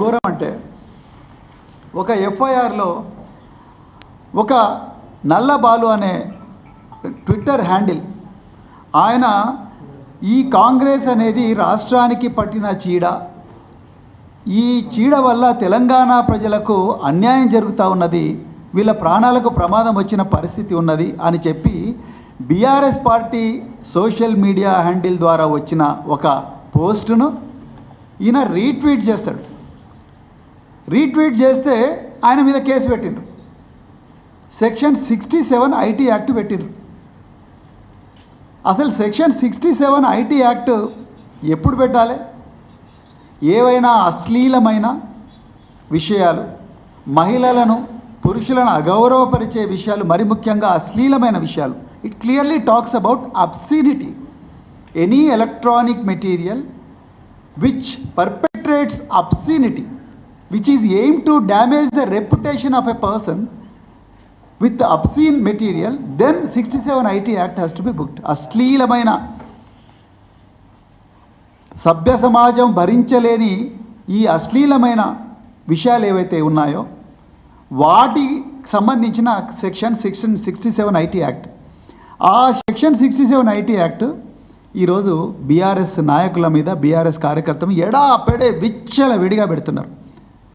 ఘోరం అంటే ఒక ఎఫ్ఐఆర్లో ఒక నల్ల బాలు అనే ట్విట్టర్ హ్యాండిల్ ఆయన ఈ కాంగ్రెస్ అనేది రాష్ట్రానికి పట్టిన చీడ. ఈ చీడ వల్ల తెలంగాణ ప్రజలకు అన్యాయం జరుగుతూ ఉన్నది వీళ్ళ ప్రాణాలకు ప్రమాదం వచ్చిన పరిస్థితి ఉన్నది అని చెప్పి BRS party social media handle ద్వారా వచ్చిన ఒక పోస్టును ఈయన రీట్వీట్ చేస్తాడు. రీట్వీట్ చేస్తే ఆయన మీద కేసు పెట్టిండ్రు. Section sixty seven IT act పెట్టిండ్రు. అసలు section sixty seven IT act ఎప్పుడు పెట్టాలి? ఏవైనా అశ్లీలమైన విషయాలు మహిళలను పురుషులను అగౌరవపరిచే విషయాలు మరి ముఖ్యంగా అశ్లీలమైన విషయాలు. It clearly talks about obscenity any electronic material which perpetrates obscenity which is aim to damage the reputation of a person with obscene material then sixty seven IT act has to be booked అశ్లీలమైన సభ్య సమాజం భరించలేని ఈ అశ్లీలమైన విషయాలు ఏవైతే ఉన్నాయో వాటి సంబంధించిన section section sixty seven IT act ఆ section sixty seven IT act ఈరోజు బీఆర్ఎస్ నాయకుల మీద బీఆర్ఎస్ కార్యకర్తలు ఎడాపెడే విచ్చల విడిగా పెడుతున్నారు.